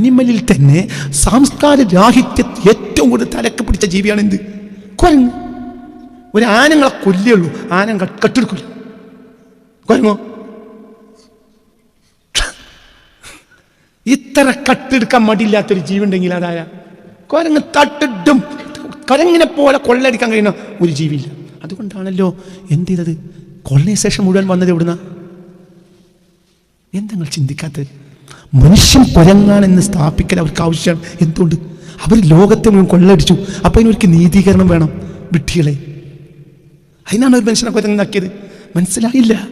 ആനിമലിൽ തന്നെ സംസ്കാര രാഹിത്യ ഏറ്റവും കൂടുതൽ തലക്ക് പിടിച്ച ജീവിയാണ് എന്ത്? കുരങ്ങ്. ഒരു ആനങ്ങളെ കൊല്ലുള്ളൂ ആന കട്ടെടുക്കില്ല. കുരങ്ങോ? ഇത്ര കട്ടെടുക്കാൻ മടിയില്ലാത്തൊരു ജീവിണ്ടെങ്കിൽ അതായ കുരങ്ങ് തട്ടിട്ടും കുരങ്ങിനെ പോലെ കൊള്ളടിക്കാൻ കഴിയുന്ന ഒരു ജീവിയില്ല. അതുകൊണ്ടാണല്ലോ എന്ത് ചെയ്തത്? ശേഷം മുഴുവൻ വന്നത് എവിടുന്ന? എന്തെങ്ങൾ ചിന്തിക്കാത്തത്? മനുഷ്യൻ കുരങ്ങാണെന്ന് സ്ഥാപിക്കാൻ അവർക്ക് ആവശ്യമാണ് എന്തുകൊണ്ട്? അവർ ലോകത്തെ മുഴുവൻ കൊള്ളടിച്ചു. അപ്പം അതിനൊരു നീതീകരണം വേണം വിട്ടികളെ അതിനാണ് ഒരു മനുഷ്യനെ കുരങ്ങാക്കിയത്. മനസ്സിലായില്ല.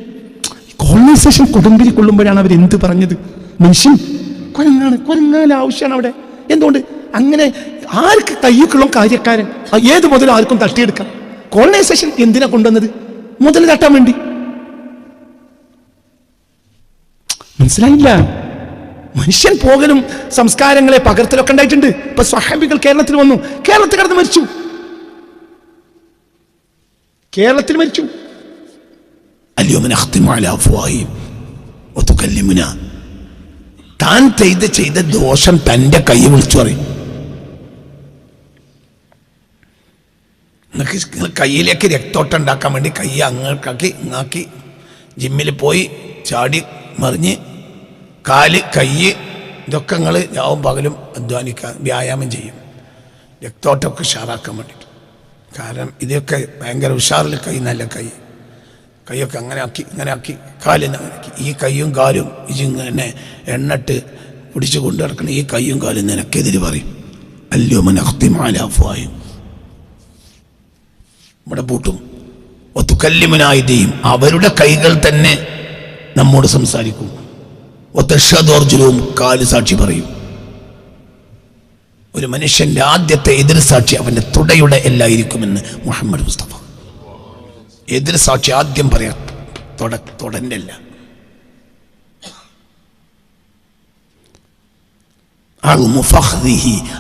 കോളനൈസേഷൻ കൊടുമ്പിരി കൊള്ളുമ്പോഴാണ് അവർ എന്ത് പറഞ്ഞത്? മനുഷ്യൻ കുരങ്ങാണ് കുരങ്ങാൻ ആവശ്യമാണ് അവിടെ. എന്തുകൊണ്ട്? അങ്ങനെ ആർക്ക് കയ്യൊക്കെയുള്ള കാര്യക്കാരൻ ഏത് മുതലും ആർക്കും തട്ടിയെടുക്കാം. കോളനൈസേഷൻ എന്തിനാ കൊണ്ടുവന്നത്? മുതൽ തട്ടാൻ വേണ്ടി. മനസ്സിലായില്ല. മനുഷ്യൻ പോകലും സംസ്കാരങ്ങളെ പകർത്തലൊക്കെ ഉണ്ടായിട്ടുണ്ട്. ഇപ്പൊ സ്വഹാബികൾ കേരളത്തിൽ വന്നു. കേരളത്തിൽ കടന്ന് മരിച്ചു. കേരളത്തിൽ മരിച്ചു. താൻ ചെയ്ത് ചെയ്ത ദോഷം തന്റെ കൈ വിളിച്ചു പറയും. കയ്യിലേക്ക് രക്തോട്ടം ഉണ്ടാക്കാൻ വേണ്ടി കൈ അങ്ങാക്കി ഇങ്ങാക്കി ജിമ്മിൽ പോയി ചാടി മറിഞ്ഞ് കാൽ കൈ ഇതൊക്കെ നിങ്ങൾ രാവും പകലും അധ്വാനിക്കാൻ വ്യായാമം ചെയ്യും. രക്തോട്ടമൊക്കെ ഉഷാറാക്കാൻ വേണ്ടിയിട്ട് കാരണം ഇതൊക്കെ ഭയങ്കര ഉഷാറിൽ കൈ നല്ല കൈ. കൈയൊക്കെ അങ്ങനെ ആക്കി ഇങ്ങനെ ആക്കി കാലിന് അങ്ങനെ ആക്കി. ഈ കൈയും കാലും ഇതിങ്ങനെ എണ്ണട്ട് പിടിച്ച് കൊണ്ടു നടക്കണം ഈ കൈയും കാലും നിനക്കെതിര് പറയും. അല്ലയോ മനഹത്തിമാലാഫായും ഇവിടെ പൂട്ടും. ഒത്തുക്കല്ലിമനായിതയും അവരുടെ കൈകൾ തന്നെ നമ്മോട് സംസാരിക്കും. ഒത്തഷദോർജുലവും കാൽ സാക്ഷി പറയും. ഒരു മനുഷ്യന്റെ ആദ്യത്തെ എതിർ സാക്ഷി അവന്റെ തുടയുടെ എല്ലായിരിക്കുമെന്ന് മുഹമ്മദ് മുസ്തഫ. എതിർ സാക്ഷി ആദ്യം പറയാ തൊട തൊടന്റെ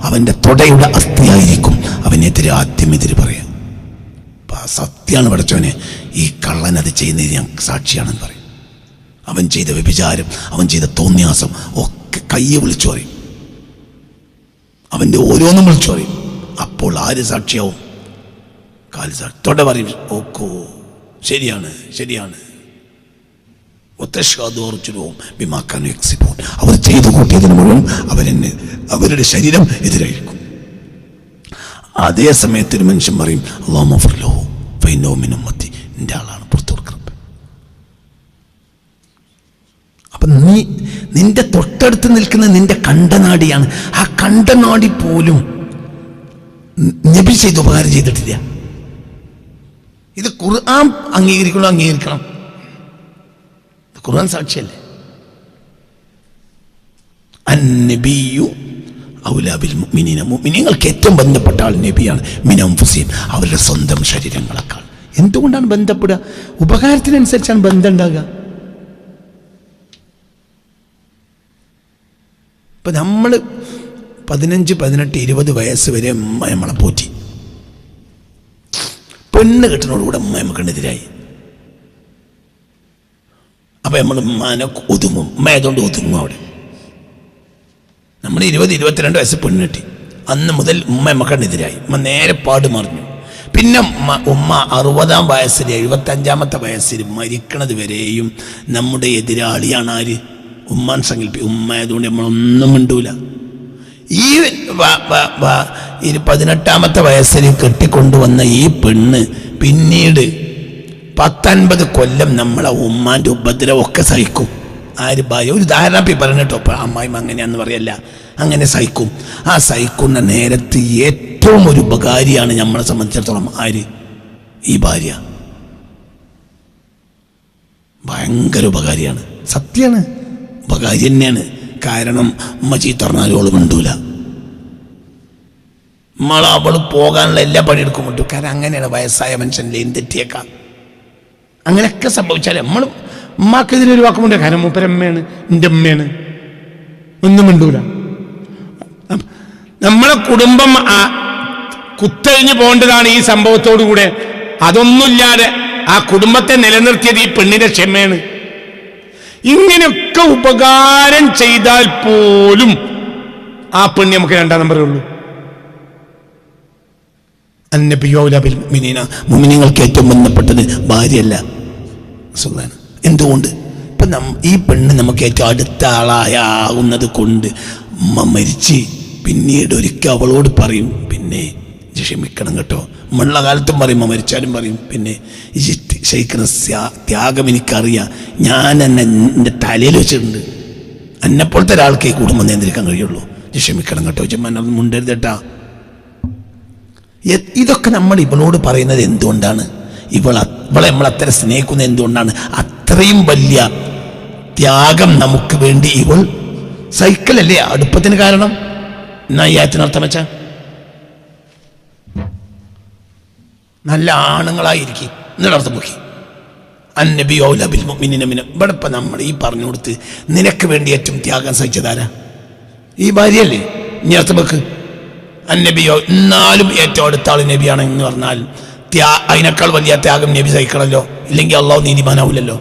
അവന്റെ തുടയുടെ അസ്ഥിയായിരിക്കും അവനെതിരെ ആദ്യം എതിര് പറയാം. സത്യാണ് പഠിച്ചവനെ ഈ കള്ളൻ അത് ചെയ്യുന്നതിന് ഞാൻ സാക്ഷിയാണെന്ന് പറയും. അവൻ ചെയ്ത വ്യഭിചാരം അവൻ ചെയ്ത തോന്നിയാസം ഒക്കെ കയ്യെ വിളിച്ചു പറയും. അവന്റെ ഓരോന്നും വിളിച്ചു പറയും. അപ്പോൾ ആര് സാക്ഷിയാവും? കാൽ സാക്ഷി തൊട പറയും ഓക്കോ ശരിയാണ് ശരിയാണ്. ഒത്തശ്വാദോർജുനവും അവർ ചെയ്തു കൂട്ടിയതിന് മുഴുവൻ അവരെന്നെ അവരുടെ ശരീരം എതിരായിരിക്കും. അതേ സമയത്ത് ഒരു മനുഷ്യൻ പറയും അള്ളാഹോ ഫൈനോമിനും മത്തി എന്റെ ആളാണ് പുറത്തു കൊടുക്കണം അപ്പൊ നീ നിന്റെ തൊട്ടടുത്ത് നിൽക്കുന്ന നിന്റെ കണ്ടനാടിയാണ്. ആ കണ്ടനാടി പോലും നബി ചെയ്ത് ഉപകാരം ചെയ്തിട്ടില്ല. ഇത് ഖുർആൻ അംഗീകരിക്കണോ അംഗീകരിക്കണം. ഖുർആൻ സാക്ഷിയല്ലേ? ഔലാബിൽ മുഅ്മിനീന. മുഅ്മിനീങ്ങൾക്ക് ഏറ്റവും ബന്ധപ്പെട്ട ആൾ നബിയാണ്. മിനംഫുസീൻ അവരുടെ സ്വന്തം ശരീരങ്ങളെക്കാൾ. എന്തുകൊണ്ടാണ് ബന്ധപ്പെടുക? ഉപകാരത്തിനനുസരിച്ചാണ് ബന്ധം ഉണ്ടാകുക. ഇപ്പൊ നമ്മൾ പതിനഞ്ച് പതിനെട്ട് ഇരുപത് വയസ്സ് വരെ അമ്മയമ്മളെ പോറ്റി. പെണ്ണ് കെട്ടിനോടുകൂടെ അമ്മ നമുക്കെതിരായി അപ്പം നമ്മൾ ഉമ്മാനെ ഒതുങ്ങും. ഉമ്മ ആയതുകൊണ്ട് ഒതുങ്ങും അവിടെ. നമ്മൾ ഇരുപത് ഇരുപത്തിരണ്ട് വയസ്സ് പെണ്ണ് കെട്ടി. അന്ന് മുതൽ ഉമ്മ നമുക്കെതിരായി ഉമ്മ നേരെ പാട് മറിഞ്ഞു. പിന്നെ ഉമ്മ ഉമ്മ അറുപതാം വയസ്സിൽ എഴുപത്തഞ്ചാമത്തെ വയസ്സിൽ മരിക്കണത് വരെയും നമ്മുടെ എതിരാളിയാണ് ആര്? ഉമ്മാൻ സങ്കല്പി. ഉമ്മ ആയതുകൊണ്ട് നമ്മളൊന്നും മിണ്ടൂല. ഈ ഈ പതിനെട്ടാമത്തെ വയസ്സിൽ കെട്ടിക്കൊണ്ടുവന്ന ഈ പെണ്ണ് പിന്നീട് പത്തൻപത് കൊല്ലം നമ്മളെ ഉമ്മാന്റെ ഉപദ്രവമൊക്കെ സഹിക്കും. ആര് ഭാര്യ ഒരു ധാരണ പി പറഞ്ഞിട്ടോ അപ്പം അമ്മായിമ്മ അങ്ങനെയാന്ന് പറയല്ല. അങ്ങനെ സഹിക്കും. ആ സഹിക്കുന്ന നേരത്ത് ഏറ്റവും ഒരു ഉപകാരിയാണ് നമ്മളെ സംബന്ധിച്ചിടത്തോളം ആര്? ഈ ഭാര്യ. ഭയങ്കര ഉപകാരിയാണ്. സത്യാണ്. ഉപകാരി തന്നെയാണ് കാരണം ഉമ്മ ചീത്ത പറഞ്ഞാലും അവൾ മിണ്ടൂല. നമ്മൾ അവൾ പോകാനുള്ള എല്ലാ പണിയെടുക്കും പറ്റും കാരണം അങ്ങനെയാണ് വയസ്സായ മനുഷ്യനിലെ തെറ്റിയേക്കാം. അങ്ങനെയൊക്കെ സംഭവിച്ചാൽ നമ്മൾ അമ്മയ്ക്ക് ഒരു വാക്കുമുണ്ട് കാരണം മൂപ്പരമ്മയാണ് എന്റെ അമ്മയാണ് ഒന്നും മിണ്ടൂല. നമ്മളെ കുടുംബം കുത്തഴിഞ്ഞു പോകേണ്ടതാണ് ഈ സംഭവത്തോടുകൂടെ. അതൊന്നുമില്ലാതെ ആ കുടുംബത്തെ നിലനിർത്തിയത് ഈ പെണ്ണിന്റെ ക്ഷമയാണ്. ഇങ്ങനെയൊക്കെ ഉപകാരം ചെയ്താൽ പോലും ആ പെണ്ണി നമുക്ക് രണ്ടാം നമ്പറേ ഉള്ളൂ. മുഅ്മിനീങ്ങൾക്ക് ഏറ്റവും ബന്ധപ്പെട്ടത് ഭാര്യയല്ല. സുഖാണ് എന്തുകൊണ്ട്? ഇപ്പൊ ഈ പെണ്ണ് നമുക്ക് ഏറ്റവും അടുത്ത ആളായാവുന്നത് കൊണ്ട് മരിച്ച് പിന്നീട് ഒരിക്കൽ അവളോട് പറയും പിന്നെ ക്ഷമിക്കണം കേട്ടോ. ഉള്ള കാലത്തും പറയും മരിച്ചാലും പറയും. പിന്നെ സ്യാ- ത്യാഗം എനിക്കറിയാം. ഞാൻ എന്നെ എന്റെ തലയിൽ വെച്ചിട്ടുണ്ട്. എന്നെപ്പോലത്തെ ഒരാൾക്ക് ഈ കുടുംബം നിയന്ത്രിക്കാൻ കഴിയുള്ളൂ? ക്ഷമിക്കണം കേട്ടോ. ഇജ്ജ് മനൊന്നും മുണ്ടരുതട്ടാ ഇതൊക്കെ നമ്മൾ ഇവളോട് പറയുന്നത് എന്തുകൊണ്ടാണ്? ഇവൾ ഇവളെ നമ്മൾ അത്ര സ്നേഹിക്കുന്നത് എന്തുകൊണ്ടാണ്? അത്രയും വലിയ ത്യാഗം നമുക്ക് വേണ്ടി ഇവൾ സൈക്കിളല്ലേ? അടുപ്പത്തിന് കാരണം. എന്നാ ഈ ആയത്തിനർത്ഥം വെച്ച? നല്ല ആണുങ്ങളായിരിക്കും. എന്നിട്ട് അർത്ഥം നോക്കി ഓല ലബിൽ മുഅ്മിനീന ഇവിടെ ഇപ്പം നമ്മൾ ഈ പറഞ്ഞു കൊടുത്ത് നിനക്ക് വേണ്ടി ഏറ്റവും ത്യാഗം സഹിച്ചതാരാ? ഈ ഭാര്യയല്ലേ? ഇനി അർത്ഥം വെക്ക് അന്നബിയോ എന്നാലും ഏറ്റവും അടുത്ത ആൾ നബിയാണ് എന്ന് പറഞ്ഞാൽ ത്യാ അതിനേക്കാൾ വലിയ ത്യാഗം നബി സഹിക്കണമല്ലോ ഇല്ലെങ്കിൽ അള്ളാഹു നീതിമാനാവില്ലല്ലോ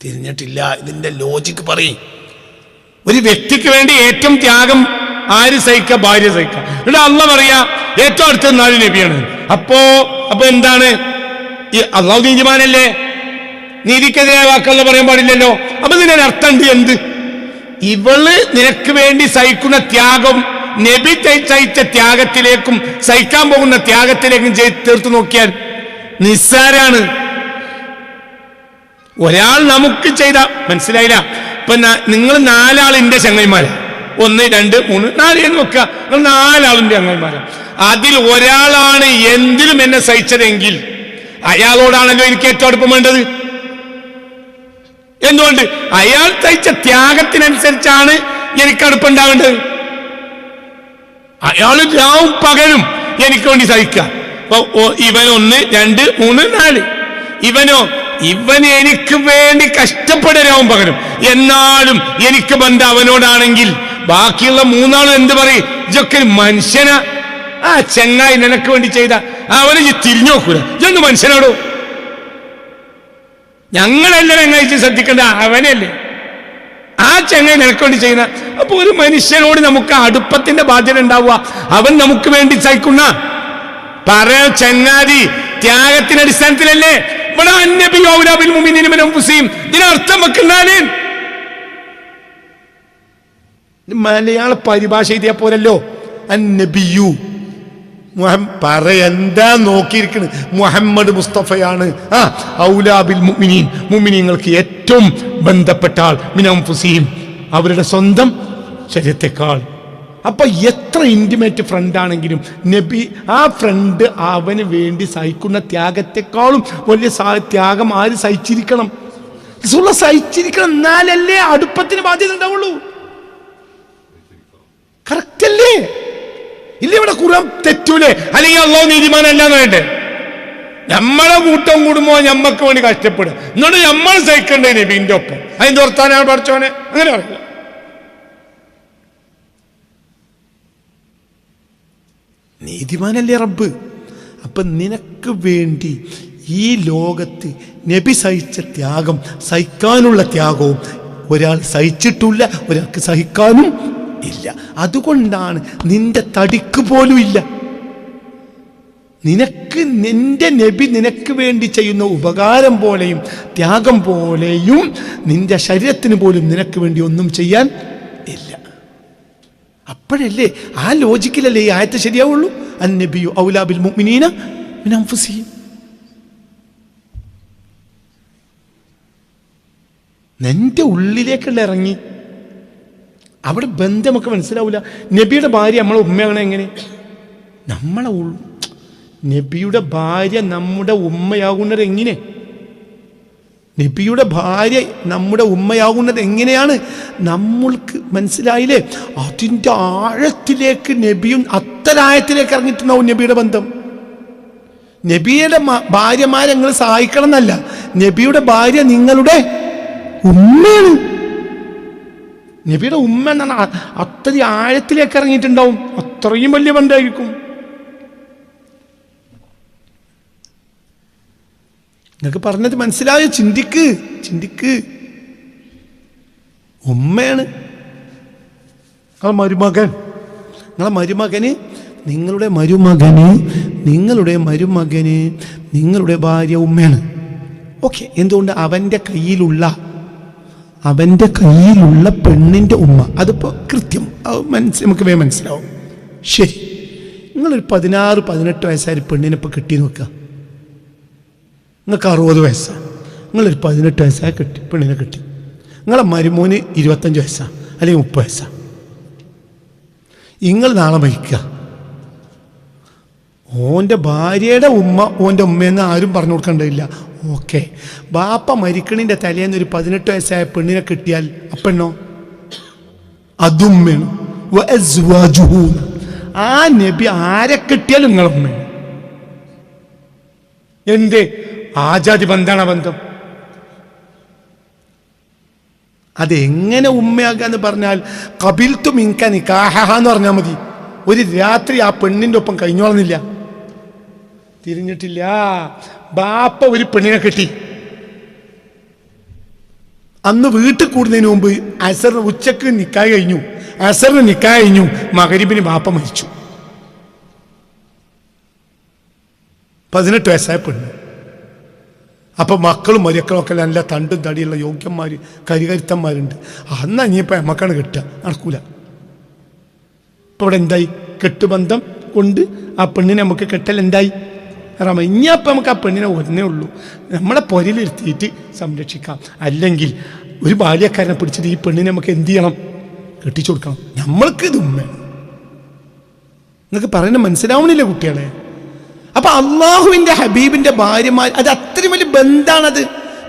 തിരിഞ്ഞിട്ടില്ല. ഇതിന്റെ ലോജിക്ക് പറയും. ഒരു വ്യക്തിക്ക് വേണ്ടി ഏറ്റവും ത്യാഗം ആര് സഹിക്ക ഭാര്യ സഹിക്ക. എന്നിട്ട് അള്ള പറയാ ഏറ്റവും അടുത്ത നാല് നബിയാണ്. അപ്പോ അപ്പൊ എന്താണ്? ഈ അള്ളാഹു നീതിമാനല്ലേ? നീതിക്കെതിരായ വാക്കുകൾ പറയാൻ പാടില്ലല്ലോ. അപ്പൊ ഇതിനൊരു അർത്ഥം ഉണ്ട് എന്ത്? ഇവൾ നിനക്ക് വേണ്ടി സഹിക്കുന്ന ത്യാഗം നബി സഹിച്ച ത്യാഗത്തിലേക്കും സഹിക്കാൻ പോകുന്ന ത്യാഗത്തിലേക്കും ചേർത്ത് നോക്കിയാൽ നിസ്സാരാണ്. ഒരാൾ നമുക്ക് ചെയ്ത മനസ്സിലായില്ല. ഇപ്പൊ നിങ്ങൾ നാലാൾ എന്റെ ചങ്ങൈമാരാ ഒന്ന് രണ്ട് മൂന്ന് നാല് എന്ന് നോക്കുക. നിങ്ങൾ ചങ്ങൈമാരാ അതിൽ ഒരാളാണ് എന്തിലും എന്നെ സഹിച്ചതെങ്കിൽ അയാളോടാണല്ലോ എനിക്ക് ഏറ്റവും അടുപ്പം വേണ്ടത്. എന്തുകൊണ്ട്? അയാൾ സഹിച്ച ത്യാഗത്തിനനുസരിച്ചാണ് എനിക്ക് അടുപ്പുണ്ടാവേണ്ടത്. അയാൾ രാവും പകലും എനിക്ക് വേണ്ടി സഹിക്കാം അപ്പൊ ഇവൻ ഒന്ന് രണ്ട് മൂന്ന് നാല്. ഇവനോ ഇവൻ എനിക്ക് വേണ്ടി കഷ്ടപ്പെടരാവും പകരം എന്നാലും എനിക്ക് ബന്ധം അവനോടാണെങ്കിൽ ബാക്കിയുള്ള മൂന്നാളും എന്ത് പറയും? ഇതൊക്കെ മനുഷ്യനാ. ആ ചെങ്ങായി നിനക്ക് വേണ്ടി ചെയ്ത അവന് ഈ തിരിഞ്ഞു നോക്കൂല. ഇതൊന്ന് മനുഷ്യനോടോ? ഞങ്ങളെല്ലാം ചങ്ങായിച്ച് ശ്രദ്ധിക്കേണ്ട. അവനല്ലേ. ആ ചങ്ങായി നിനക്ക് വേണ്ടി ചെയ്യുന്ന അപ്പൊ ഒരു മനുഷ്യനോട് നമുക്ക് അടുപ്പത്തിന്റെ ബാധ്യത ഉണ്ടാവുക. അവൻ നമുക്ക് വേണ്ടി സഹിക്കുന്ന. പറ ചങ്ങാതി ത്യാഗത്തിന്റെ അടിസ്ഥാനത്തിലല്ലേ? ഇവിടെ മുഅ്മിനീന മുസ്ലിം ഇതിനർത്ഥം വെക്കുന്നാൽ മലയാള പരിഭാഷ എഴുതിയാ പോരല്ലോ. അന്നബിയു പറ എന്താ നോക്കിയിരിക്കണ്? മുഹമ്മദ് മുസ്തഫയാണ്. ആ ഔലാബിൽ മുഅ്മിനീൻ. മുഅ്മിനീങ്ങൾക്ക് ഏറ്റവും ബന്ധപ്പെട്ട ആൾ മിനംഫുസീം അവരുടെ സ്വന്തം ശരീരത്തെക്കാൾ. അപ്പൊ എത്ര ഇന്റിമേറ്റ് ഫ്രണ്ട് ആണെങ്കിലും നബി ആ ഫ്രണ്ട് അവന് വേണ്ടി സഹിക്കുന്ന ത്യാഗത്തെക്കാളും വലിയ ത്യാഗം ആര് സഹിച്ചിരിക്കണം? സഹിച്ചിരിക്കണം. എന്നാലല്ലേ അടുപ്പത്തിന് ബാധ്യത ഉണ്ടാവുള്ളൂ. കറക്റ്റ് അല്ലേ? ഇല്ല ഇവിടെ കുറാൻ തെറ്റൂലേ? അല്ലെങ്കിൽ അള്ളാഹു നീതിമാനല്ല എന്ന് വേണ്ടേ നമ്മളെ കൂട്ടം കൂടുമ്പോ ഞമ്മക്ക് വേണ്ടി കഷ്ടപ്പെടും എന്നിട്ട് നമ്മൾ സഹിക്കണ്ടേ നബീന്റെ ഒപ്പം? അതിന് ഓർത്താനാണ് പഠിച്ചോനെ അങ്ങനെ പറയില്ല. നീതിമാനല്ലേ റബ്ബ്? അപ്പൊ നിനക്ക് വേണ്ടി ഈ ലോകത്ത് നബി സഹിച്ച ത്യാഗം സഹിക്കാനുള്ള ത്യാഗവും ഒരാൾ സഹിച്ചിട്ടില്ല ഒരാൾക്ക് സഹിക്കാനും ഇല്ല. അതുകൊണ്ടാണ് നിന്റെ തടിക്ക് പോലും ഇല്ല. നിനക്ക് നിന്റെ നബി നിനക്ക് വേണ്ടി ചെയ്യുന്ന ഉപകാരം പോലെയും ത്യാഗം പോലെയും നിന്റെ ശരീരത്തിന് പോലും നിനക്ക് വേണ്ടി ഒന്നും ചെയ്യാൻ ഇല്ല. അപ്പോഴല്ലേ ആ ലോജിക്കിലല്ലേ ഈ ആയത്ത് ശരിയാവുള്ളൂ? നബിയു ഔലാബിൽ മുഅ്മിനീന നിന്റെ ഉള്ളിലേക്കുള്ള ഇറങ്ങി? അവിടെ ബന്ധമൊക്കെ മനസ്സിലാവില്ല നബിയുടെ ഭാര്യ നമ്മളെ ഉമ്മയാണ് എങ്ങനെ? നമ്മളെ നബിയുടെ ഭാര്യ നമ്മുടെ ഉമ്മയാകുന്നത് എങ്ങനെ? നബിയുടെ ഭാര്യ നമ്മുടെ ഉമ്മയാകുന്നത് എങ്ങനെയാണ്? നമ്മൾക്ക് മനസ്സിലായില്ലേ? അതിന്റെ ആഴത്തിലേക്ക് നബിയും അത്തരായത്തിലേക്ക് ഇറങ്ങിയിട്ടുണ്ടാവും നബിയുടെ ബന്ധം. നബിയുടെ ഭാര്യമാരെ നിങ്ങൾ സഹായിക്കണം എന്നല്ല. നബിയുടെ ഭാര്യ നിങ്ങളുടെ ഉമ്മയാണ്. നബിയുടെ ഉമ്മ എന്നാണ് അത്രയും ആഴത്തിലേക്ക് ഇറങ്ങിയിട്ടുണ്ടാവും. അത്രയും വലിയ ബന്ധമായിരിക്കും നിങ്ങൾക്ക് പറഞ്ഞത് മനസ്സിലായ? ചിന്തിക്ക്. ചിന്തിക്ക്. ഉമ്മയാണ്. നിങ്ങളെ മരുമകൻ. നിങ്ങളെ മരുമകന് നിങ്ങളുടെ മരുമകന് നിങ്ങളുടെ മരുമകന് നിങ്ങളുടെ ഭാര്യ ഉമ്മയാണ്. ഓക്കെ. എന്തുകൊണ്ട് അവന്റെ കയ്യിലുള്ള അവന്റെ കയ്യിലുള്ള പെണ്ണിന്റെ ഉമ്മ. അതിപ്പോൾ കൃത്യം. മനസ്സ് നമുക്ക് വേ മനസ്സിലാവും. ശരി നിങ്ങളൊരു പതിനാറ് പതിനെട്ട് വയസ്സായ പെണ്ണിനെ ഇപ്പോൾ കിട്ടി നോക്കുക. നിങ്ങൾക്ക് അറുപത് വയസ്സാണ് നിങ്ങളൊരു പതിനെട്ട് വയസ്സായ കിട്ടി പെണ്ണിനെ കിട്ടി. നിങ്ങളെ മരുമോന് ഇരുപത്തഞ്ച് വയസ്സാണ് അല്ലെങ്കിൽ മുപ്പത് വയസ്സാണ് നിങ്ങൾ നാളെ മരിക്കുക. ഓന്റെ ഭാര്യയുടെ ഉമ്മ ഓന്റെ ഉമ്മയെന്ന് ആരും പറഞ്ഞു കൊടുക്കേണ്ടതില്ല. ഓക്കെ. ബാപ്പ മരിക്കണിന്റെ തലേന്ന് ഒരു പതിനെട്ട് വയസ്സായ പെണ്ണിനെ കിട്ടിയാൽ അപ്പെണ്ണോ? അതും വേണം. ആ നബി ആരെ കിട്ടിയാലും നിങ്ങളും വേണം. എന്തേ? ആജാതി ബന്ധാണ് ബന്ധം. അതെങ്ങനെ ഉമ്മയാകാന്ന് പറഞ്ഞാൽ കപിൽത്തു മിങ്ക നിക്കാഹ എന്ന് പറഞ്ഞാൽ മതി. ഒരു രാത്രി ആ പെണ്ണിന്റെ ഒപ്പം കഴിഞ്ഞോളുന്നില്ല. തിരിഞ്ഞിട്ടില്ല. ബാപ്പ ഒരു പെണ്ണിനെ കെട്ടി. അന്ന് വീട്ടിൽ കൂടുന്നതിന് മുമ്പ് അസറിന് ഉച്ചയ്ക്ക് നിക്കായ് കഴിഞ്ഞു. അസറിന് നിക്കായ് കഴിഞ്ഞു. മകരിബിന് ബാപ്പ മരിച്ചു. പതിനെട്ട് വയസ്സായ പെണ്ണ്. അപ്പൊ മക്കളും ഒക്കെ നല്ല തണ്ടും തടിയുള്ള യോഗ്യന്മാർ കരികരുത്തന്മാരുണ്ട്. അന്ന് ഇനിയിപ്പോൾ എമ്മക്കാണ് കിട്ടുക. നടക്കൂല. ഇപ്പൊ ഇവിടെ എന്തായി? കെട്ടുബന്ധം കൊണ്ട് ആ പെണ്ണിനെ നമുക്ക് കെട്ടൽ എന്തായി? റമ ഇനിയപ്പം നമുക്ക് ആ പെണ്ണിനെ ഒന്നേ ഉള്ളൂ. നമ്മളെ പൊരയിലിരുത്തിയിട്ട് സംരക്ഷിക്കാം. അല്ലെങ്കിൽ ഒരു ബാല്യക്കാരനെ പിടിച്ചിട്ട് ഈ പെണ്ണിനെ നമുക്ക് എന്ത് ചെയ്യണം? കെട്ടിച്ചു കൊടുക്കണം. നമ്മൾക്ക് ഇത് വേണം നിങ്ങൾക്ക് പറയുന്നത് മനസ്സിലാവണില്ല കുട്ടികളെ? അപ്പൊ അള്ളാഹുവിന്റെ ഹബീബിന്റെ ഭാര്യമാർ അത് അത്രയും വലിയ ബന്ധാണത്.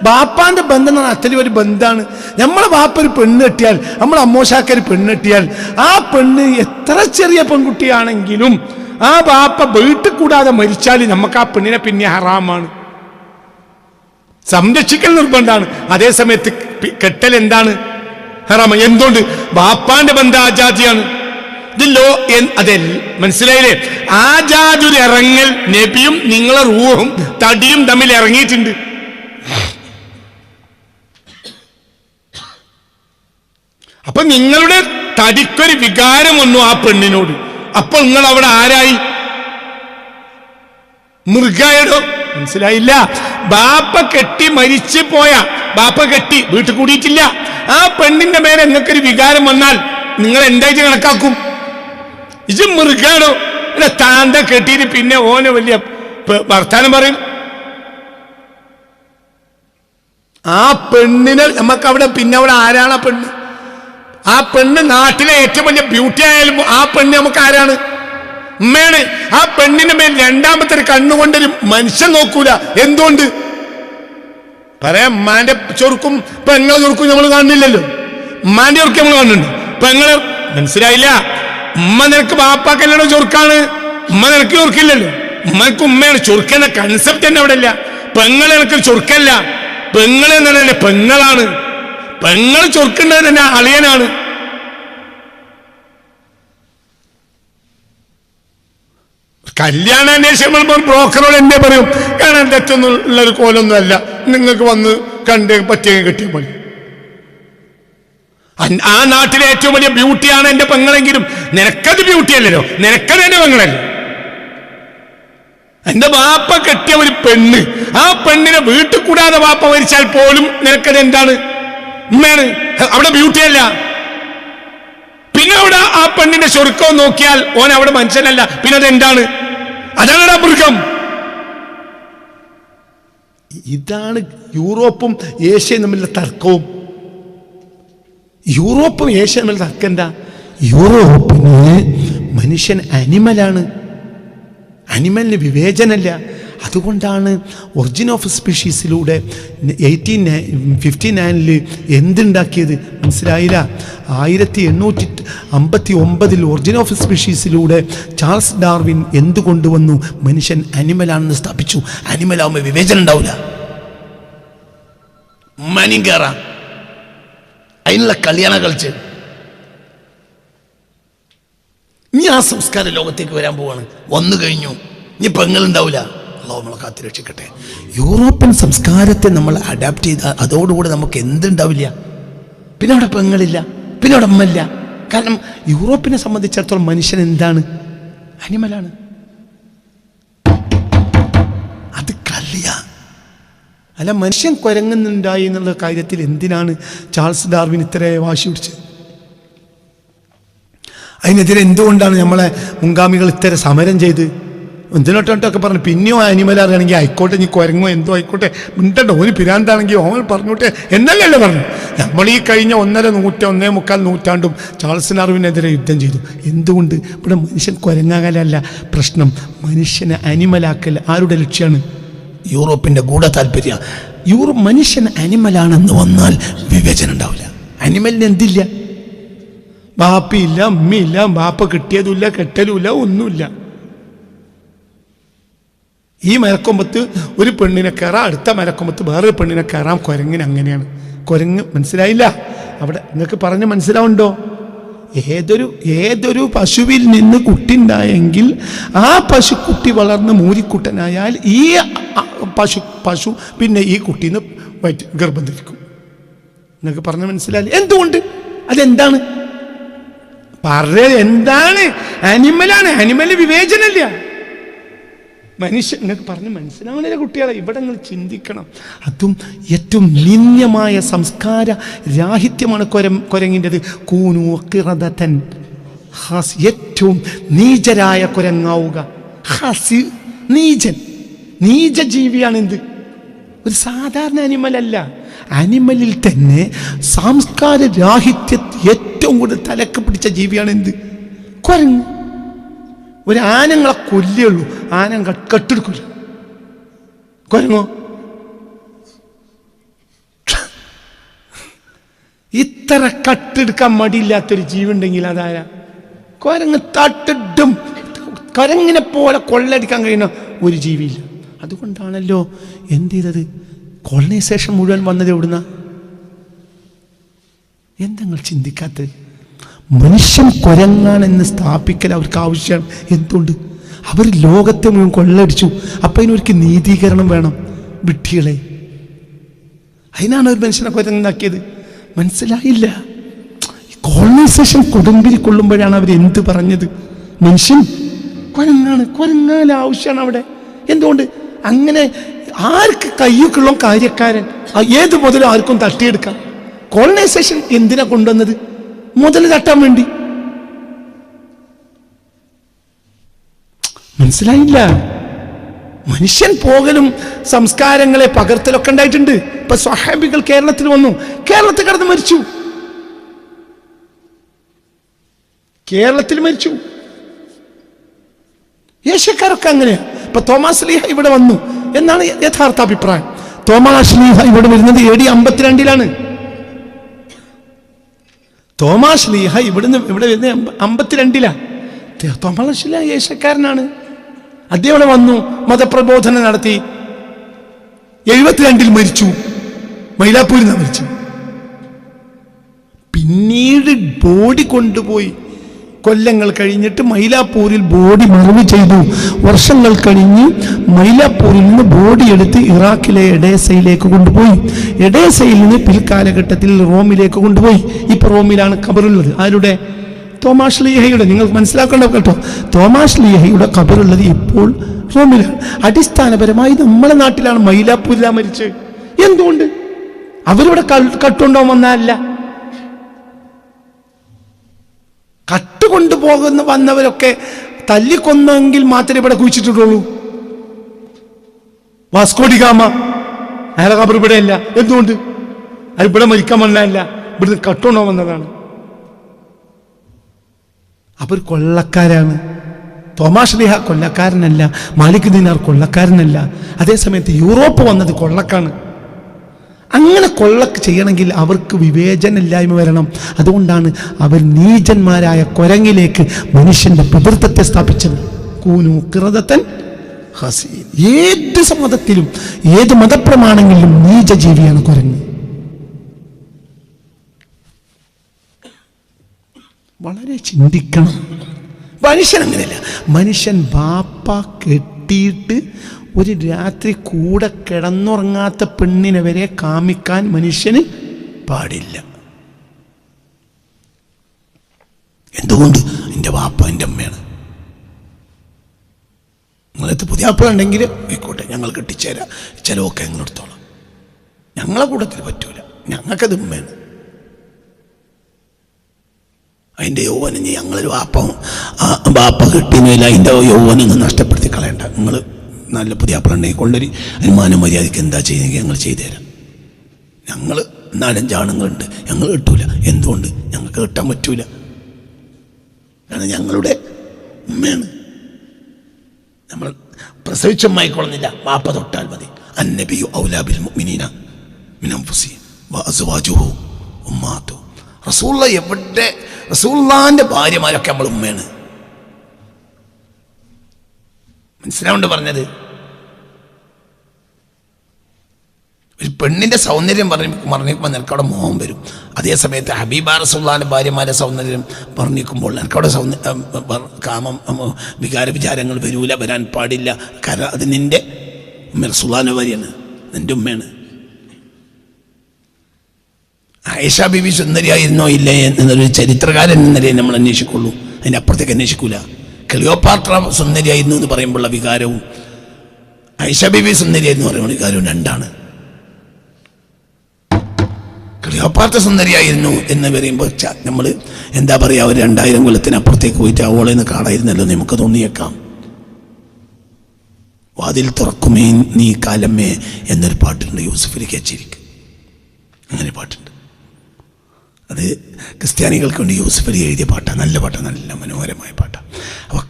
ബാപ്പാന്റെ ബന്ധം എന്ന് പറഞ്ഞാൽ അത്രയും വലിയ ബന്ധാണ്. നമ്മളെ ബാപ്പ ഒരു പെണ്ണ് കെട്ടിയാൽ നമ്മളെ അമ്മോശാക്ക ഒരു പെണ്ണ് കെട്ടിയാൽ ആ പെണ്ണ് എത്ര ചെറിയ പെൺകുട്ടിയാണെങ്കിലും ആ ബാപ്പ വീട്ടിൽ കൂടാതെ മരിച്ചാൽ നമുക്ക് ആ പെണ്ണിനെ പിന്നെ ഹറാമാണ്. സംരക്ഷിക്കൽ നിർബന്ധമാണ്. അതേ സമയത്ത് കെട്ടൽ എന്താണ്? ഹറാമ. എന്തുകൊണ്ട്? ബാപ്പാന്റെ ബന്ധ ആജാതിയാണ്. ഇത് ലോ എൻ- അതെ മനസ്സിലായില്ലേ? ആജാദുൽ ഇറങ്ങൽ നബിയും നിങ്ങളെ റൂഹും തടിയും തമ്മിൽ ഇറങ്ങിയിട്ടുണ്ട്. അപ്പൊ നിങ്ങളുടെ തടിക്കൊരു വികാരം വന്നു ആ പെണ്ണിനോട്. അപ്പൊ നിങ്ങൾ അവിടെ ആരായി? മൃഗായടോ? മനസ്സിലായില്ല. ബാപ്പ കെട്ടി മരിച്ചു പോയ ബാപ്പ കെട്ടി വീട്ടിൽ കൂടിയിട്ടില്ല. ആ പെണ്ണിന്റെ മേലെ നിങ്ങൾക്കൊരു വികാരം വന്നാൽ നിങ്ങൾ എന്തായിട്ട് കണക്കാക്കും? ഇത് മൃഗാണോ അല്ല താന്ത കെട്ടിയിട്ട് പിന്നെ ഓനെ വലിയ വർത്താനം പറയും. ആ പെണ്ണിനെ നമുക്ക് അവിടെ പിന്നെ അവിടെ ആരാണ് ആ പെണ്ണ്? ആ പെണ്ണ് നാട്ടിലെ ഏറ്റവും വലിയ ബ്യൂട്ടി ആയാലും ആ പെണ്ണ് നമുക്ക് ആരാണ്? ഉമ്മയാണ്. ആ പെണ്ണിന്റെ മേൽ രണ്ടാമത്തെ ഒരു കണ്ണുകൊണ്ടൊരു മനുഷ്യൻ നോക്കൂല. എന്തുകൊണ്ട്? പറയാം ഉമ്മാന്റെ ചൊറുക്കും പെങ്ങളെ ചൊറുക്കും നമ്മൾ കാണുന്നില്ലല്ലോ. ഉമ്മാന്റെ ചൊറുക്കും നമ്മൾ കാണുന്നുണ്ട്. പെങ്ങളെ മനസ്സിലായില്ല? ഉമ്മ നിനക്ക് ബാപ്പാക്കല്ലോ ചൊറുക്കാണ്. ഉമ്മ നിനക്ക് ചൊറുക്കില്ലല്ലോ. ഉമ്മക്ക് ഉമ്മയാണ്. ചൊറുക്കെന്ന കൺസെപ്റ്റ് തന്നെ അവിടെ ഇല്ല. പെങ്ങളെ നിനക്ക് ചൊറുക്കല്ല. പെങ്ങളെ എന്നല്ലേ പെങ്ങളാണ്. പെങ്ങൾ ചൊർക്കേണ്ടത് തന്നെ അളിയനാണ്. കല്യാണാന്വേഷണം ബ്രോക്കറോട് എന്നെ പറയും കാരണം തെറ്റൊന്നുള്ള ഒരു കോലൊന്നും അല്ല നിങ്ങൾക്ക് വന്ന് കണ്ട് പറ്റിയ കിട്ടിയ മതി. ആ നാട്ടിലെ ഏറ്റവും വലിയ ബ്യൂട്ടിയാണ് എന്റെ പെങ്ങളെങ്കിലും. നിനക്കത് ബ്യൂട്ടി അല്ലല്ലോ. നിനക്കത് എന്റെ പെങ്ങളല്ലേ. എന്റെ ബാപ്പ കെട്ടിയ ഒരു പെണ്ണ്. ആ പെണ്ണിനെ വീട്ടിൽ കൂടാതെ ബാപ്പ മരിച്ചാൽ പോലും നിനക്കത് എന്താണ്? ഉമ്മയാണ്. അവിടെ ബ്യൂട്ടി അല്ല. പിന്നെ അവിടെ ആ പെണ്ണിന്റെ ചൊരുക്കം നോക്കിയാൽ ഓൻ അവിടെ മനുഷ്യനല്ല. പിന്നെ അത് എന്താണ് അതാണ് മൃഗം. ഇതാണ് യൂറോപ്പും ഏഷ്യയും തമ്മിലുള്ള തർക്കവും. യൂറോപ്പും ഏഷ്യയും തമ്മിലുള്ള തർക്കം എന്താ? യൂറോപ്പിന് മനുഷ്യൻ അനിമലാണ് അനിമലിന് വിവേചനമില്ല അതുകൊണ്ടാണ് ഒറിജിൻ ഓഫ് സ്പീഷീസിലൂടെ എയ്റ്റീൻ ഫിഫ്റ്റി നയനിൽ എന്തുണ്ടാക്കിയത് മനസ്സിലായില്ല. ആയിരത്തി എണ്ണൂറ്റി അമ്പത്തി ഒമ്പതിൽ ഒറിജിൻ ഓഫ് സ്പീഷീസിലൂടെ ചാൾസ് ഡാർവിൻ എന്ത് കൊണ്ടുവന്നു മനുഷ്യൻ അനിമലാണെന്ന് സ്ഥാപിച്ചു. അനിമലാവുമ്പോൾ വിവേചനം ഉണ്ടാവില്ല മനിങ്കറ അതിനുള്ള കല്യാണ കളിച്ച് ഇനി ആ സംസ്കാര ലോകത്തേക്ക് വരാൻ പോവാണ്. വന്നു കഴിഞ്ഞു. ഇനി പെങ്ങളുണ്ടാവില്ല അള്ളാഹു നമ്മളെ കാത്തി രക്ഷിക്കട്ടെ. യൂറോപ്യൻ സംസ്കാരത്തെ നമ്മൾ അഡാപ്റ്റ് ചെയ്ത അതോടുകൂടി നമുക്ക് എന്തുണ്ടാവില്ല? പിന്നെ അവിടെ പെങ്ങളില്ല പിന്നെ അവിടെ അമ്മയില്ല കാരണം യൂറോപ്പിനെ സംബന്ധിച്ചിടത്തോളം മനുഷ്യൻ എന്താണ്? അനിമലാണ്. അത് കള്ളിയാ അല്ല മനുഷ്യൻ കുരങ്ങുന്നുണ്ടായി എന്നുള്ള കാര്യത്തിൽ എന്തിനാണ് ചാൾസ് ഡാർവിൻ ഇത്ര വാശി പിടിച്ചത്? അതിനെതിരെ എന്തുകൊണ്ടാണ് നമ്മളെ മുൻഗാമികൾ ഇത്ര സമരം ചെയ്ത്? എന്തിനോട്ടൊക്കെ പറഞ്ഞു? പിന്നെയോ ആനിമൽ അറിയണമെങ്കിൽ ആയിക്കോട്ടെ നീ കുരങ്ങോ എന്തോ ആയിക്കോട്ടെ. മിണ്ടോ ഒരു പിരാന്താണെങ്കിൽ ഓമൽ പറഞ്ഞോട്ടെ. എന്നല്ലല്ലോ പറഞ്ഞു. നമ്മൾ ഈ കഴിഞ്ഞ ഒന്നര നൂറ്റ ഒന്നേ മുക്കാൽ നൂറ്റാണ്ടും ചാൾസ് ഡാർവിനെതിരെ യുദ്ധം ചെയ്തു. എന്തുകൊണ്ട്? ഇവിടെ മനുഷ്യൻ കുരങ്ങാകലല്ല. പ്രശ്നം മനുഷ്യനെ അനിമലാക്കൽ ആരുടെ ലക്ഷ്യമാണ്? യൂറോപ്പിന്റെ ഗൂഢ താല്പര്യ. യൂറോ മനുഷ്യൻ അനിമലാണെന്ന് വന്നാൽ വിവേചനം ഉണ്ടാവില്ല. അനിമലിന് എന്തില്ല? ബാപ്പിയില്ല അമ്മയില്ല ബാപ്പ കിട്ടിയതുമില്ല കെട്ടലുമില്ല ഒന്നുമില്ല. ഈ മരക്കൊമ്പത്ത് ഒരു പെണ്ണിനെ കയറാം അടുത്ത മരക്കൊമ്പത്ത് വേറൊരു പെണ്ണിനെ കയറാം. കുരങ്ങിന് അങ്ങനെയാണ്. കുരങ്ങ് മനസ്സിലായില്ല. അവിടെ നിങ്ങൾക്ക് പറഞ്ഞ് മനസ്സിലാവുണ്ടോ? ഏതൊരു ഏതൊരു പശുവിൽ നിന്ന് കുട്ടി ഉണ്ടായെങ്കിൽ ആ പശുക്കുട്ടി വളർന്ന് മൂരിക്കുട്ടനായാൽ ഈ പശു പശു പിന്നെ ഈ കുട്ടീന്ന് വയറ്റ് ഗർഭം ധരിക്കും നിങ്ങൾക്ക് പറഞ്ഞ് മനസ്സിലായി എന്തുകൊണ്ട്? അതെന്താണ്? പറഞ്ഞത് എന്താണ്? അനിമലാണ് അനിമൽ വിവേചനമില്ല. മനുഷ്യ നിങ്ങൾക്ക് പറഞ്ഞ് മനസ്സിലാവണില്ല കുട്ടികളെ. ഇവിടെ നിങ്ങൾ ചിന്തിക്കണം. അതും ഏറ്റവും നിന്ദ്യമായ സംസ്കാര രാഹിത്യമാണ് കൊര കുരങ്ങിന്റെത്. കൂനു കിറതൻ ഹാസ് ഏറ്റവും നീചരായ കുരങ്ങാവുക. ഹസി നീചൻ. നീച ജീവിയാണ് എന്ത് ഒരു സാധാരണ അനിമലല്ല. അനിമലിൽ തന്നെ സാംസ്കാര രാഹിത്യ ഏറ്റവും കൂടുതൽ തലക്ക് പിടിച്ച ജീവിയാണ് എന്ത് കുരങ്ങ്. ഒരു ആനങ്ങളെ കൊല്ലുള്ളൂ ആന കെട്ടെടുക്കില്ല കൊരങ്ങോ? ഇത്ര കട്ടെടുക്കാൻ മടിയില്ലാത്തൊരു ജീവുണ്ടെങ്കിൽ അതാരാ? കുരങ്ങ് തട്ടിട്ടും കുരങ്ങിനെ പോലെ കൊള്ളടിക്കാൻ കഴിയുന്ന ഒരു ജീവിയില്ല. അതുകൊണ്ടാണല്ലോ എന്ത് ചെയ്തത്? കോളനൈസേഷൻ മുഴുവൻ വന്നത് എവിടുന്ന? എന്തെങ്ങൾ ചിന്തിക്കാത്തത്? മനുഷ്യൻ കുരങ്ങാണെന്ന് സ്ഥാപിക്കൽ അവർക്ക് ആവശ്യമാണ്. എന്തുകൊണ്ട്? അവർ ലോകത്തെ മുഴുവൻ കൊള്ളടിച്ചു അപ്പം അതിനൊരിക്കൽ നീതീകരണം വേണം വിട്ടികളെ അതിനാണ് ഒരു മനുഷ്യനെ കുരങ്ങാക്കിയത്. മനസ്സിലായില്ല. കോളനൈസേഷൻ കൊടുമ്പിരി കൊള്ളുമ്പോഴാണ് അവർ എന്ത് പറഞ്ഞത്? മനുഷ്യൻ കുരങ്ങാണ് കുരങ്ങാൻ ആവശ്യമാണ് അവിടെ. എന്തുകൊണ്ട്? അങ്ങനെ ആർക്ക് കയ്യൊക്കെയുള്ള കാര്യക്കാരൻ ഏത് മുതലും ആർക്കും തട്ടിയെടുക്കാം. കോളനൈസേഷൻ എന്തിനാ കൊണ്ടുവന്നത്? മുതൽ തട്ടാൻ വേണ്ടി. മനസ്സിലായില്ല? മനുഷ്യൻ പോകലും സംസ്കാരങ്ങളെ പകർത്തലൊക്കെ ഉണ്ടായിട്ടുണ്ട്. ഇപ്പൊ സ്വഹാബികൾ കേരളത്തിൽ വന്നു. കേരളത്തിൽ കടന്ന് മരിച്ചു. കേരളത്തിൽ മരിച്ചു. ഏഷ്യക്കാരൊക്കെ അങ്ങനെയാ ഇപ്പൊ തോമാസ് ലീഹ ഇവിടെ വന്നു. എന്നാണ് യഥാർത്ഥ അഭിപ്രായം. തോമാസ് ലീഹ ഇവിടെ വരുന്നത് എ ഡി അമ്പത്തിരണ്ടിലാണ്. തോമാസ് ലീഹ ഇവിടുന്ന് ഇവിടെ വരുന്ന അമ്പത്തിരണ്ടിലാണ് തോമാസ് ലീഹ യേശക്കാരനാണ്. അദ്ദേഹം വന്നു മതപ്രബോധനം നടത്തി. എഴുപത്തിരണ്ടിൽ മരിച്ചു. മൈലാപ്പൂരിൽ നിന്ന് മരിച്ചു. പിന്നീട് ബോഡി കൊണ്ടുപോയി. കൊല്ലങ്ങൾ കഴിഞ്ഞിട്ട് മൈലാപ്പൂരിൽ ബോഡി മറവ് ചെയ്തു. വർഷങ്ങൾ കഴിഞ്ഞ് മൈലാപ്പൂരിൽ നിന്ന് ബോഡി എടുത്ത് ഇറാഖിലെ എഡേസയിലേക്ക് കൊണ്ടുപോയി. എഡേസയിൽ നിന്ന് പിൽക്കാലഘട്ടത്തിൽ റോമിലേക്ക് കൊണ്ടുപോയി. ഇപ്പൊ റോമിലാണ് കബറുള്ളത് ആരുടെ? തോമാഷ് ലിയഹയുടെ നിങ്ങൾ മനസ്സിലാക്കേണ്ട കേട്ടോ. തോമാഷ് ലിയഹയുടെ ഖബറുള്ളത് ഇപ്പോൾ റോമിലാണ്. അടിസ്ഥാനപരമായി നമ്മുടെ നാട്ടിലാണ് മൈലാപ്പൂരിലാണ് മരിച്ചത്. എന്തുകൊണ്ട്? അവരിവിടെ കട്ടുണ്ടോ കട്ടുണ്ടോ വന്നതല്ല കട്ട് കൊണ്ടുപോകുന്ന വന്നവരൊക്കെ തല്ലിക്കൊന്നെങ്കിൽ മാത്രമേ ഇവിടെ കുഴിച്ചിട്ടുള്ളൂ വാസ്കോടികാമ അയാളെ കബർ ഇവിടെ അല്ല എന്തുകൊണ്ട്? അത് ഇവിടെ മരിക്കാൻ വന്നതല്ല. ഇവിടുന്ന് കട്ടുകൊണ്ടോ വന്നതാണ്. അവർ കൊള്ളക്കാരാണ്. തോമാഷ് ലിഹ കൊള്ളക്കാരനല്ല. മാലിക് ദിനാർ കൊള്ളക്കാരനല്ല. അതേസമയത്ത് യൂറോപ്പ് വന്നത് കൊള്ളക്കാണ്. അങ്ങനെ കൊള്ളക്ക് ചെയ്യണമെങ്കിൽ അവർക്ക് വിവേചനമില്ലായ്മ വരണം. അതുകൊണ്ടാണ് അവർ നീചന്മാരായ കൊരങ്ങിലേക്ക് മനുഷ്യന്റെ പിതൃത്വത്തെ സ്ഥാപിച്ചത്. കൂനു കിറതത്തൻ ഹസീൻ. ഏത് മതത്തിലും ഏത് മതപ്രമാണങ്ങളിലും നീച ജീവിയാണ് കുരങ്ങ്. വളരെ ചിന്തിക്കണം. മനുഷ്യൻ അങ്ങനെയല്ല മനുഷ്യൻ ബാപ്പ കെട്ടിയിട്ട് ഒരു രാത്രി കൂടെ കിടന്നുറങ്ങാത്ത പെണ്ണിനെ വരെ കാമിക്കാൻ മനുഷ്യന് പാടില്ല. എന്തുകൊണ്ട്? എന്റെ വാപ്പ എന്റെ അമ്മയാണ്. നിങ്ങളെടുത്ത് പുതിയ ആപ്പിൾ ഉണ്ടെങ്കിൽ ആയിക്കോട്ടെ ഞങ്ങൾ കെട്ടിച്ചേരാം. ചിലവൊക്കെ ഞങ്ങളെടുത്തോളാം ഞങ്ങളെ കൂട്ടത്തിൽ പറ്റൂല. ഞങ്ങൾക്കത് ഉമ്മയാണ്. അതിന്റെ യൗവനം ഞങ്ങളൊരു വാപ്പ ആ വാപ്പ കിട്ടിയെന്നില്ല അതിന്റെ യൗവനം നഷ്ടപ്പെടുത്തി കളയണ്ട. നിങ്ങൾ നല്ല പുതിയ അപ്പളുണ്ടെങ്കിൽ കൊണ്ടൊരു കൊണ്ടുവരി അതിന് മാന മര്യാദയ്ക്ക് എന്താ ചെയ്യുന്നത് ഞങ്ങൾ ചെയ്തു തരാം. ഞങ്ങൾ നാലഞ്ചാണുങ്ങളുണ്ട് ഞങ്ങൾ കിട്ടൂല. എന്തുകൊണ്ട്? ഞങ്ങൾക്ക് കിട്ടാൻ പറ്റൂല. കാരണം ഞങ്ങളുടെ ഉമ്മയാണ്. നമ്മൾ പ്രസവിച്ചമ്മായിക്കൊള്ളുന്നില്ല വാപ്പ തൊട്ടാൽ മതി. അന്നബിയു ഔലാബിൽ അൻഫുസിഹിം വഅസ്വാജുഹു ഉമ്മാത്തു. റസൂള്ള എവിടെ? റസൂള്ളാന്റെ ഭാര്യമാരൊക്കെ നമ്മൾ ഉമ്മയാണ്. മനസ്സിലാവുണ്ട് പറഞ്ഞത്. ഒരു പെണ്ണിന്റെ സൗന്ദര്യം പറഞ്ഞ് വർണിക്കുമ്പോൾ നിനക്കവിടെ മോഹം വരും. അതേ സമയത്ത് ഹബീബ റസൂള്ളാന്റെ ഭാര്യമാരെ സൗന്ദര്യം പറഞ്ഞിരിക്കുമ്പോൾ നിനക്കവിടെ സൗന്ദര്യം കാമം വികാര വിചാരങ്ങൾ വരൂല വരാൻ പാടില്ല. കര അത് നിന്റെ ഉമ്മ ഭാര്യയാണ് നിന്റെ ഉമ്മയാണ്. ആയിഷ ബിബി സുന്ദരിയായിരുന്നോ ഇല്ലേ എന്നൊരു ചരിത്രകാരൻ എന്ന നിലയിൽ നമ്മൾ അന്വേഷിക്കുള്ളൂ. അതിന്റെ അപ്പുറത്തേക്ക് അന്വേഷിക്കൂല. ക്ലിയോപാട്ര സുന്ദരിയായിരുന്നു എന്ന് പറയുമ്പോഴുള്ള വികാരവും ഐഷബിബി ബിബി സുന്ദരിയായിരുന്നു പറയുമ്പോൾ വികാരവും രണ്ടാണ്. ക്ലിയോപാട്ര സുന്ദരിയായിരുന്നു എന്ന് പറയുമ്പോൾ നമ്മൾ എന്താ പറയുക ഒരു രണ്ടായിരം കൊല്ലത്തിനപ്പുറത്തേക്ക് പോയിട്ട് അവളെ നിന്ന് കാണായിരുന്നല്ലോ നമുക്ക് തോന്നിയേക്കാം. വാതിൽ തുറക്കുമേ നീ കാലമേ എന്നൊരു പാട്ടുണ്ട് യൂസഫിൽ കച്ചേരിക്ക്. അങ്ങനെ പാട്ടുണ്ട്. അത് ക്രിസ്ത്യാനികൾക്ക് വേണ്ടി യൂസഫ് അലി എഴുതിയ പാട്ടാണ് നല്ല പാട്ടാണ് നല്ല മനോഹരമായ പാട്ടാണ്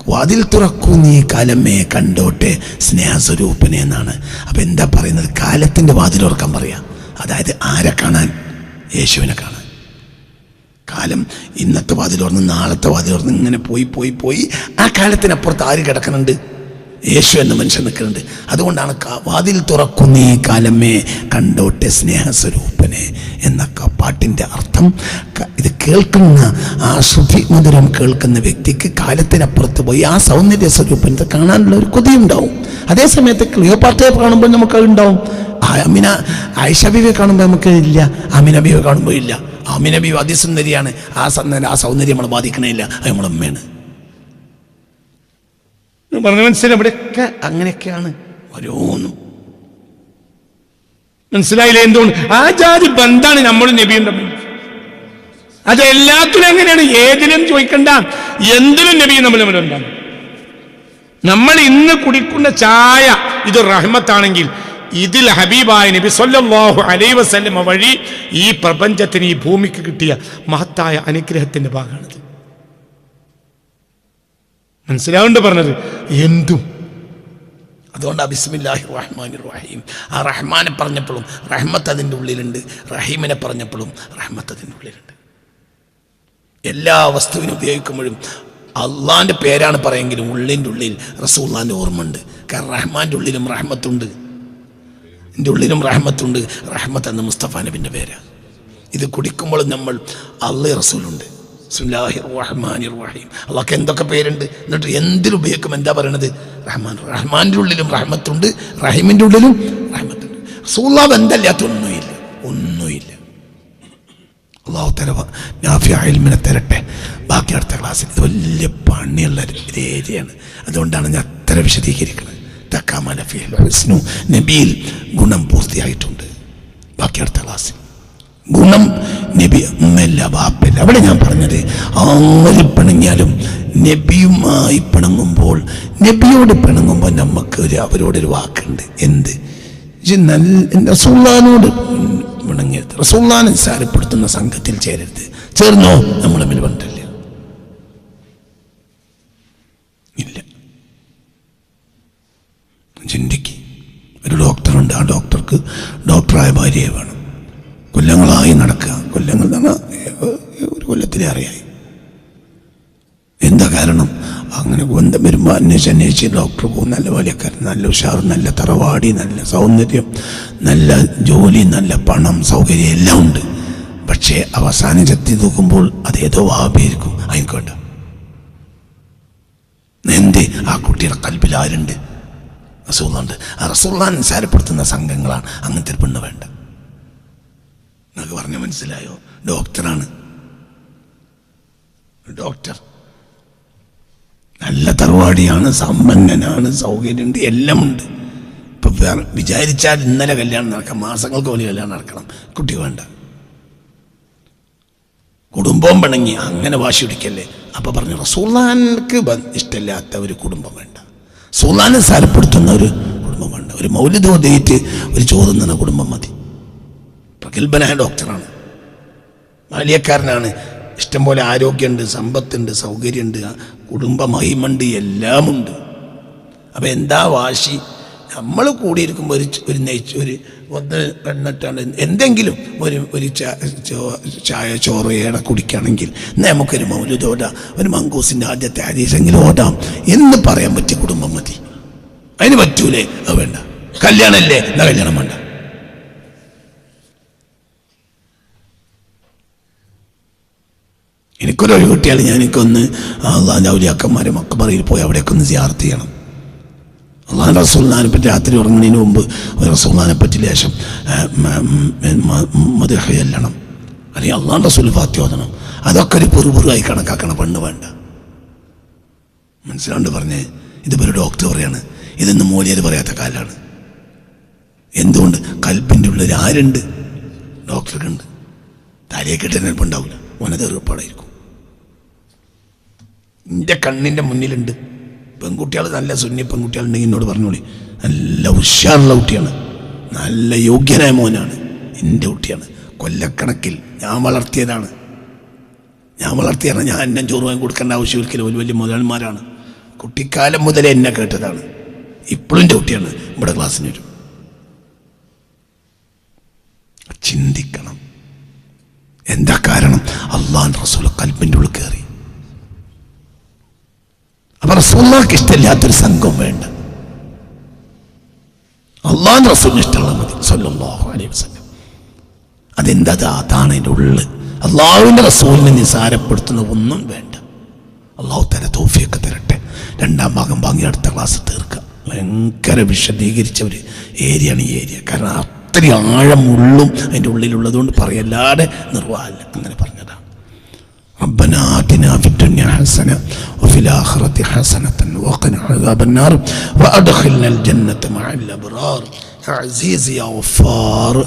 വാതിൽ തുറക്കൂ നീ കാലമേ കണ്ടോട്ടെ സ്നേഹസ്വരൂപനെ എന്നാണ്. അപ്പം എന്താ പറയുന്നത്? കാലത്തിന്റെ വാതിൽ തുറക്കാൻ പറയാം. അതായത് ആരെ കാണാൻ? യേശുവിനെ കാണാൻ. കാലം ഇന്നത്തെ വാതിൽ തുറന്ന് നാളത്തെ വാതിൽ തുറന്ന് ഇങ്ങനെ പോയി പോയി പോയി. ആ കാലത്തിനപ്പുറത്ത് ആര് കിടക്കുന്നുണ്ട്? യേശു എന്ന മനുഷ്യൻ നിൽക്കുന്നുണ്ട്. അതുകൊണ്ടാണ് വാതിൽ തുറക്കുന്ന ഈ കാലമേ കണ്ടോട്ടെ സ്നേഹസ്വരൂപനെ എന്നൊക്കെ പാട്ടിന്റെ അർത്ഥം. ഇത് കേൾക്കുന്ന ആ ശ്രുതി മധുരം കേൾക്കുന്ന വ്യക്തിക്ക് കാലത്തിനപ്പുറത്ത് പോയി ആ സൗന്ദര്യ സ്വരൂപത്തെ കാണാനുള്ള ഒരു കൊതിയുണ്ടാവും. അതേ സമയത്ത് ക്ലിയോപാർട്ടയെ കാണുമ്പോൾ നമുക്ക് ഉണ്ടാവും. അമിന ആയിഷ കാണുമ്പോൾ നമുക്ക് ഇല്ല. അമിന കാണുമ്പോൾ ഇല്ല. അമിന അതിസുന്ദരിയാണ്. ആ സന്ദ ആ സൗന്ദര്യം നമ്മളെ ബാധിക്കണില്ല അത് നമ്മളെ അമ്മയാണ് പറഞ്ഞ മനസ്സിലായി. ഇവിടെയൊക്കെ അങ്ങനെയൊക്കെയാണ് ഓരോന്നും. മനസ്സിലായില്ലേ എന്തുകൊണ്ട്? ആ ജാതി ബന്ധാണ് നമ്മൾ നബിയും തമ്മിൽ അത് എല്ലാത്തിനും എങ്ങനെയാണ്? ഏതിനും ചോദിക്കണ്ട. എന്തിനും നബിയും നമ്മൾ തമ്മിലുണ്ടാകും നമ്മൾ ഇന്ന് കുടിക്കുന്ന ചായ ഇത് റഹ്മത്താണെങ്കിൽ ഇതിൽ ഹബീബായ നബി സൊല്ലാഹു വസല്ലമ വഴി ഈ പ്രപഞ്ചത്തിന് ഈ ഭൂമിക്ക് കിട്ടിയ മഹത്തായ അനുഗ്രഹത്തിന്റെ ഭാഗമാണിത്. മനസ്സിലാവുണ്ട് പറഞ്ഞത്. എന്തും. അതുകൊണ്ട് ബിസ്മില്ലാഹി റഹ്മാൻ റഹീം. ആ റഹ്മാനെ പറഞ്ഞപ്പോഴും റഹ്മത്ത് അതിന്റെ ഉള്ളിലുണ്ട്. റഹീമിനെ പറഞ്ഞപ്പോഴും റഹ്മത്ത് അതിന്റെ ഉള്ളിലുണ്ട്. എല്ലാ വസ്തുവിനും ഉപയോഗിക്കുമ്പോഴും അള്ളാന്റെ പേരാണ് പറയെങ്കിലും ഉള്ളിന്റെ ഉള്ളിൽ റസൂള്ളാന്റെ ഓർമ്മയുണ്ട്. കാരണം റഹ്മാന്റെ ഉള്ളിലും റഹ്മത്തുണ്ട്. എന്റെ ഉള്ളിലും റഹ്മത്തുണ്ട്. റഹ്മത്ത് എന്ന മുസ്തഫ നബിന്റെ പേരാണ്. ഇത് കുടിക്കുമ്പോൾ നമ്മൾ അള്ളി റസൂലുണ്ട്. ബിസ്മില്ലാഹി റഹ്മാനി റഹീം അള്ളാഹ്ക്ക് എന്തൊക്കെ പേരുണ്ട്? എന്നിട്ട് എന്തിനുപയോഗിക്കും എന്താ പറയണത്? റഹ്മാൻ റഹ്മാന്റെ ഉള്ളിലും റഹ്മത്തുണ്ട്. റഹീമിന്റെ ഉള്ളിലും റഹ്മത്തുണ്ട്. സൂള്ളാവ് എന്തല്ലാത്ത ഒന്നുമില്ല. ഒന്നുമില്ല. അള്ളാഹു തരവ നാഫിമിനെ തരട്ടെ. ബാക്കി അടുത്ത ക്ലാസ്സിൽ ഇത് വലിയ പണിയുള്ള ഒരു ഏരിയയാണ് അതുകൊണ്ടാണ് ഞാൻ അത്ര വിശദീകരിക്കുന്നത്. ഹുസ്നു നബിയിൽ ഗുണം പൂർത്തിയായിട്ടുണ്ട്. ബാക്കി അടുത്ത ക്ലാസ്സിൽ. ഗുണം. നബി അമ്മല്ല ബാപ്പല്ല അവിടെ ഞാൻ പറഞ്ഞത് ആര് പിണങ്ങിയാലും നബിയുമായി പിണങ്ങുമ്പോൾ നബിയോട് പിണങ്ങുമ്പോൾ നമുക്ക് ഒരു അവരോടൊരു വാക്കുണ്ട്. എന്ത്? റസൂള്ളാനോട് പിണങ്ങരുത്. റസൂള്ളാനെ സാരപ്പെടുത്തുന്ന സംഘത്തിൽ ചേരരുത്. ചേർന്നോ? നമ്മൾ തമ്മിൽ ബന്ധമില്ല. ഇല്ല. ചിന്തിക്ക്. ഒരു ഡോക്ടറുണ്ട് ആ ഡോക്ടർക്ക് ഡോക്ടറായ ഭാര്യയെ വേണം. കൊല്ലങ്ങളായി നടക്കുക. കൊല്ലങ്ങൾ ഒരു കൊല്ലത്തിലെ അറിയായി. എന്താ കാരണം? അങ്ങനെ ബന്ധം വരുമ്പോൾ അന്വേഷിച്ച് അന്വേഷിച്ച് ഡോക്ടർ പോകും. നല്ല വലിയക്കാരൻ നല്ല ഉഷാർ നല്ല തറവാടി നല്ല സൗന്ദര്യം നല്ല ജോലി നല്ല പണം സൗകര്യം എല്ലാം ഉണ്ട്. പക്ഷേ അവസാനം ചെത്തി നോക്കുമ്പോൾ അതേതോ വാബിയായിരിക്കും അതിനൊക്കെ എന്തേ? ആ കുട്ടിയുടെ കൽപ്പിൽ ആരുണ്ട്? റസൂളുണ്ട് ആ റസൂള്ളാൻ സംഘങ്ങളാണ്. അങ്ങനത്തെ പെണ്ണ് വേണ്ട. നിങ്ങൾക്ക് പറഞ്ഞ മനസ്സിലായോ? ഡോക്ടറാണ്. ഡോക്ടർ. നല്ല തറവാടിയാണ് സമ്പന്നനാണ് സൗകര്യമുണ്ട് എല്ലാം ഉണ്ട് ഇപ്പൊ വിചാരിച്ചാൽ ഇന്നലെ കല്യാണം നടക്കാം മാസങ്ങൾക്ക് പോലെ കല്യാണം നടക്കണം. കുട്ടി വേണ്ട. കുടുംബം പിണങ്ങി അങ്ങനെ വാശി പിടിക്കല്ലേ? അപ്പൊ പറഞ്ഞു സുൽത്താൻക്ക് ഇഷ്ടമില്ലാത്ത ഒരു കുടുംബം വേണ്ട. സുൽത്താനെ സാരപ്പെടുത്തുന്ന ഒരു കുടുംബം വേണ്ട. ഒരു മൗലികോദയിറ്റ് ഒരു ചോദ്യം തന്ന കുടുംബം മതി. പ്രഗത്ഭനായ ഡോക്ടറാണ്. ബാല്യക്കാരനാണ് ഇഷ്ടംപോലെ ആരോഗ്യമുണ്ട് സമ്പത്തുണ്ട് സൗകര്യമുണ്ട് കുടുംബ മഹിമുണ്ട് എല്ലാമുണ്ട്. അപ്പം എന്താ വാശി? നമ്മൾ കൂടിയിരിക്കുമ്പോൾ ഒരു ഒരു നെയ്ച്ച് ഒരു ഒന്ന് എണ്ണിട്ടാണ് എന്തെങ്കിലും ഒരു ഒരു ചായ ചോറ് ഏട കുടിക്കുകയാണെങ്കിൽ നമുക്കൊരു മൗലിത ഓടാം ഒരു മങ്കൂസിന്റെ ആദ്യത്തെ ഹരീസെങ്കിലും ഓടാം എന്ന് പറയാൻ പറ്റിയ കുടുംബം മതി. അതിന് പറ്റൂലേ? അത് വേണ്ട. കല്യാണമല്ലേ എന്നാ കല്യാണം വേണ്ട. എനിക്കൊരു ഒഴിവ് കിട്ടിയാൽ ഞാൻ എനിക്കൊന്ന് ഔലിയാക്കന്മാരും ഒക്കെ പറയിൽ പോയി അവിടെയൊക്കെ ഒന്ന് സിയാർത്ത് ചെയ്യണം. അള്ളാഹ് റസൂൽനാനെ പറ്റി രാത്രി ഉറങ്ങുന്നതിന് മുമ്പ് റസൂൽനാനെ പറ്റി ലേശം മധുഹ അല്ലെങ്കിൽ അള്ളാഹ് റസൂൽ ഫാത്യോദനം അതൊക്കെ ഒരു പുറുപുറുവായി കണക്കാക്കണം. പെണ്ണ് വേണ്ട. മനസ്സിലാണ്ട് പറഞ്ഞേ ഇതിപ്പോൾ ഒരു ഡോക്ടർ പറയാണ്. ഇതൊന്നും മൂലിയർ പറയാത്ത കാലാണ്. എന്തുകൊണ്ട്? കൽപ്പിന്റെ ഉള്ളിൽ ആരുണ്ട്? ഡോക്ടർക്കുണ്ട് തലയെ കിട്ടുന്ന ഉണ്ടാവില്ല ഓനത് എറുപ്പാടായിരിക്കും എന്റെ കണ്ണിന്റെ മുന്നിലുണ്ട്. പെൺകുട്ടികൾ നല്ല സുന്നി പെൺകുട്ടികളുണ്ടെങ്കിൽ എന്നോട് പറഞ്ഞോളി. നല്ല ഉഷാറുള്ള കുട്ടിയാണ്. നല്ല യോഗ്യനായ മോനാണ്. എന്റെ കുട്ടിയാണ്. കൊല്ലക്കണക്കിൽ ഞാൻ വളർത്തിയതാണ്. ഞാൻ വളർത്തിയാണ് ഞാൻ എന്നെ ചോറ് വാങ്ങി കൊടുക്കേണ്ട ആവശ്യം ഒരിക്കലും വലിയ വലിയ മുതലന്മാരാണ് കുട്ടിക്കാലം മുതലേ എന്നെ കേട്ടതാണ്. ഇപ്പോഴും എന്റെ കുട്ടിയാണ്. ഇവിടെ ക്ലാസ്സിന് വരും. ചിന്തിക്കണം. എന്താ കാരണം? അള്ളാൻ റസൂൽ കൽപ്പിന്റെ ഉള്ളിൽ കയറി അപ്പൊ റസൂല്ലാക്ക് ഇഷ്ടമില്ലാത്തൊരു സംഘം വേണ്ട. അള്ളാഹു റസൂലിന് ഇഷ്ടമുള്ള മതി. സല്ലല്ലാഹു അലൈഹി വസല്ലം. അതെന്താ? അത് അതാണ് എന്റെ ഉള്ളിൽ അള്ളാഹുവിന്റെ റസൂലിനെ നിസാരപ്പെടുത്തുന്ന ഒന്നും വേണ്ട. അള്ളാഹു തല തോഫിയൊക്കെ തരട്ടെ. രണ്ടാം ഭാഗം വാങ്ങി അടുത്ത ക്ലാസ് തീർക്കുക ഭയങ്കര വിശദീകരിച്ച ഒരു ഏരിയയാണ് ഈ ഏരിയ. കാരണം അത്രയും ആഴമുള്ളും അതിന്റെ ഉള്ളിലുള്ളതുകൊണ്ട് പറയല്ലാതെ നിർവാഹമില്ല അങ്ങനെ പറഞ്ഞതാണ്. ربنا آتنا في الدنيا حسنة وفي الآخرة حسنة وقنا عذاب النار وأدخلنا الجنة مع الأبرار. يا عزيز يا غفار